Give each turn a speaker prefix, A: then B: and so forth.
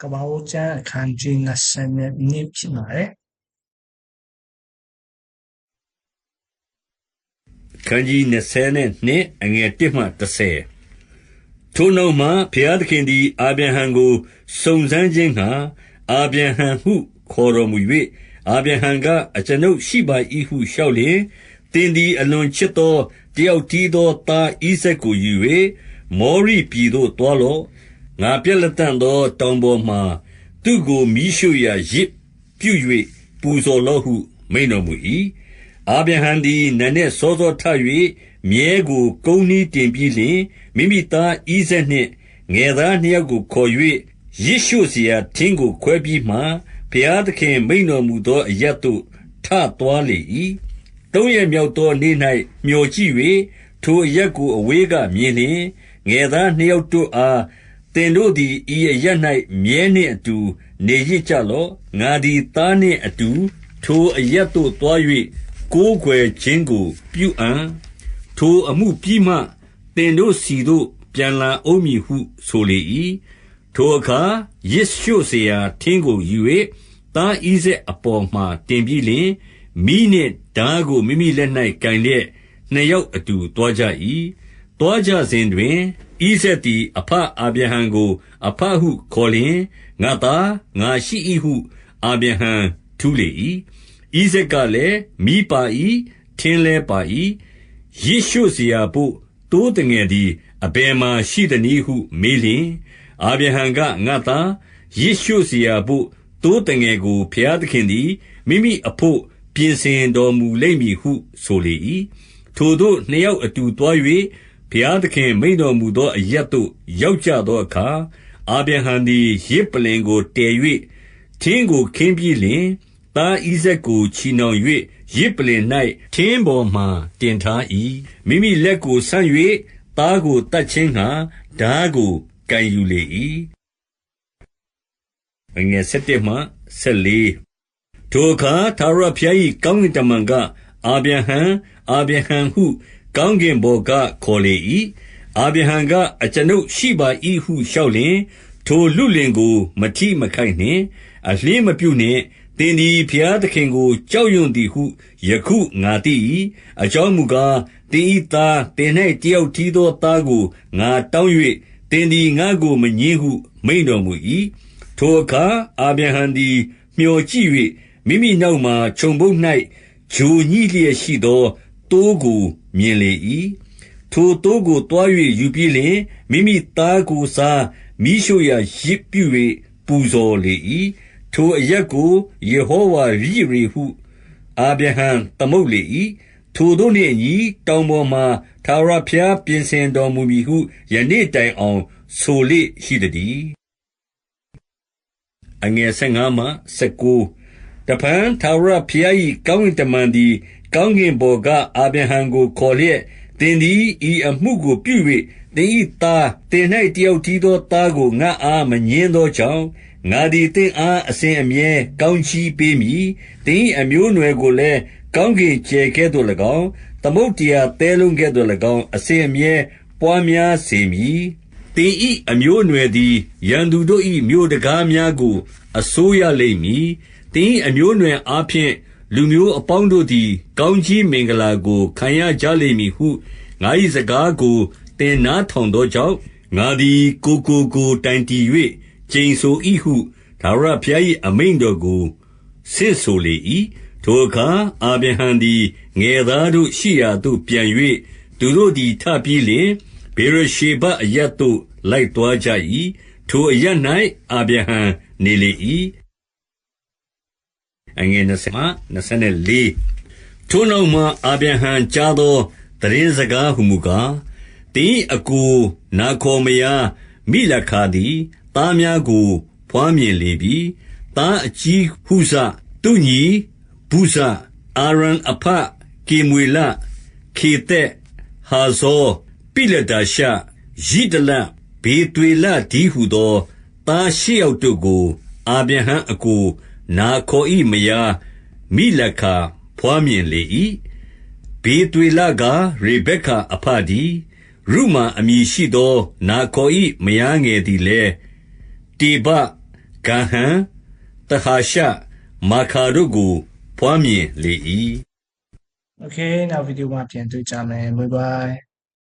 A: ကပ္ပဦးကျမ်းအခန်းကြီး22ဖြစ်ပါတယ်
B: ခန်းကြီး22အငယ်1မှ30ထိုနောက်မှဘုရားသခင်သည် အာဗြဟံကိုစုံစမ်းခြင်းငှါအာဗြဟံဟုခေါ်တော်မူ၍အာဗြဟံကအကျွန်ုပ်ရှိပါ၏ဟုလျှောက်လျင်သင်သည်အလွန်ချစ်သောတယောက်တည်းသောသားဣဇက်ကိုယူ၍မောရိပြည်သို့တွားလော့ ။ငါပြလတံ့သော တောင်ပေါ်မှာ သူ့ကို မီးရှို့ရာယဇ်ပြု၍ပူဇော်လော့ဟု မိန့်တော်မူ၏။အာဗြဟံသည် နံနက်စောစောထ၍မြည်းကို ကုန်းနှီးတင်ပြီးလျှင်၊မိမိသားဣဇာက်နှင့် ငယ်သားနှစ်ယောက်ကို ခေါ်၍ယဇ်ရှို့စရာထင်းကို ခွဲပြီးမှ၊ဘုရားသခင် မိန့်တော်မူသော အရပ်သို့ ထသွားလေ၏။သုံးရက်မြောက်သောနေ့၌မြော်ကြည့်၍ထိုအရပ်ကို အဝေးကမြင်လျှင်၊ငယ်သားနှစ်ယောက်တို့အား သင်တို့သည် ဤအရပ်၌မြည်းနှင့်အတူ နေရစ်ကြလော့။ငါသည် သားနှင့်အတူ ထိုအရပ်သို့သွား၍ကိုးကွယ်ခြင်းကို ပြုအံ့။ထိုအမှုပြီးမှ သင်တို့ဆီသို့ ပြန်လာဦးမည်ဟု ဆိုလေ၏။ထိုအခါ ယဇ်ရှို့စရာထင်းကိုယူ၍သားဣဇာက်အပေါ်မှာ တင်ပြီးလျှင်၊မီးနှင့်ထားကို မိမိလက်၌ကိုင်လျက် နှစ်ယောက်အတူ သွားကြ၏။သွားကြစဉ်တွင် ။ဣဇာက်သည် အဘအာဗြဟံကို အဘဟုခေါ်လျှင်၊ငါ့သား၊ငါရှိ၏ဟု အာဗြဟံထူးလေ၏။ဣဇာက်ကလည်း၊မီးပါ၏။ထင်းလည်းပါ၏။ယစ်ရှို့စရာဘို့ သိုးသငယ်သည် အဘယ်မှာရှိသနည်းဟု မေးလျှင်၊အာဗြဟံက၊ငါ့သား၊ယစ်ရှို့စရာဘို့ သိုးသငယ်ကို ဘုရားသခင်သည် မိမိအဘို့ ပြင်ဆင်တော်မူလိမ့်မည်ဟု ဆိုလေ၏။ထိုသို့ နှစ်ယောက်အတူသွား၍ ဘုရားသခင် မိန်တော်မူသောအရတ်သို့ ရောက်ကြသောအခါ အာဗြဟံသည်ရစ်ပလင်ကို တည်၍ထင်းကိုခင်းပြီးလျှင် သားဣဇက်ကို ချီနှောင်၍ရစ်ပလင်၌ထင်းပေါ်မှတင်ထား၏မိမိလက်ကိုဆန့်၍သားကိုတတ်ခြင်းငှါဓာကိုကန်ယူလေ၏အငယ်7မှ14ထိုအခါသာရဖျား၏ကောင်းကင်တမန်က အာဗြဟံ အာဗြဟံဟု ကောင်းကင်ဘော်က ခေါ်လေ၏အာဗြဟံက အကျွန်ုပ်ရှိပါ၏ဟု လျှောက်လျင် ထိုလူလင်ကို မထိမခိုက်နှင့် အလင်းမပြုနှင့် သင်သည် ဘုရားသခင်ကို ကြောက်ရွံ့သည်ဟု ယခုငါသိ၏အကြောင်းမူကား သင်၏သား သင်၌တယောက်တည်းသောသားကို ငါတောင်း၍သင်သည် ငါကို မငင်းဟု မိန်တော်မူ၏ထိုအခါ အာဗြဟံသည် မျှော်ကြည့်၍မိမိနောက်မှာ ခြုံပုတ်၌ဂျိုညှိလျက်ရှိသော သိုးကို မြင်လေ၏ထိုသိုးကိုတွား၍ယူပြီးလျှင် မိမိသားကိုစားမိရှုရာရစ်ပြု၍ပူဇော်လေ၏ထိုအရက်ကို ယေဟောဝါရိရေဟု အာဗြဟံသမုတ်လေ၏ထိုတို့နှင့်အညီ တောင်ပေါ်မှသာရဖျား ပြင်ဆင်တော်မူမည်ဟု ယနေ့တိုင်အောင် ဆိုလေရှိသည်အငယ်15မှ19တပန်သာရဖျား၏ကောင်းကင်တမန်သည် ကောင်းကင်ဘော်က အာဗြဟံကို ခေါ်လျက် သင်သည် ဤအမှုကိုပြု၍သင်၏သားတင်၌တယောက်တည်းသောသားကို ငါအား မငင်းသောကြောင့် ငါသည် သင်အား အစဉ်အမြဲ ကောင်းချီးပေးမည် သင်၏အမျိုးအနွယ်ကိုလည်း ကောင်းကင်ကျယ်ကဲ့သို့၎င်း သမုတ်တရားသဲလုံးကဲ့သို့၎င်း အစဉ်အမြဲ ပွားများစေမည် သင်၏အမျိုးအနွယ်သည် ရန်သူတို့၏မြို့တကားများကို အစိုးရလိမ့်မည် သင်၏အမျိုးအနွယ်အားဖြင့် လူမျိုးအပေါင်းတို့သည် ကောင်းကြီးမင်္ဂလာကို ခံရကြလိမ့်မည်ဟု ငါ၏စကားကို သင်နားထောင်သောကြောင့် ငါသည် ကိုကိုကိုတိုင်တည်၍ကျိန်ဆို၏ဟုဒါဝရဘုရား၏အမိန်တော်ကို ဆင့်ဆိုလေ၏ထိုအခါ အာဗြဟံသည် ငယ်သားတို့ရှိရာသို့ ပြန်၍သူတို့သည် ထပြီးလျှင်ဘေရရှေဘအရတ်သို့ လိုက်သွားကြ၏ထိုအရတ်၌အာဗြဟံနေလေ၏ အငယ်20မှ24ထိုနောက်မှအာဗြဟံကြားသောသတင်းစကားဟုမူကားတင်းအကိုနာခေါ်မယားမိလခာသည်သားများကိုဖွားမြင်လေပြီသားအကြီးဟုစသူညီဘုဇအာရန်အဖကေမွေလခေသက်ဟာဇောပိလဒါရှယိဒလဘေသွေလဒီဟုသောသားရှိယောက်တို့ကို အာဗြဟံအကို နာခေါ်၏မယားမိလခာဖွားမြင်လေ၏ဘေသွေလကရေဘက်ခာအဖဒီရုမာအမည်ရှိသော နာခေါ်၏မယားငယ်သည်လည်း တေဘ ဂါဟံတဟာရှ မာခါတို့ကိုဖွားမြင်လေ၏။
A: Okay နောက်ဗီဒီယိုမှာပြန်တွေ့ကြမယ် bye bye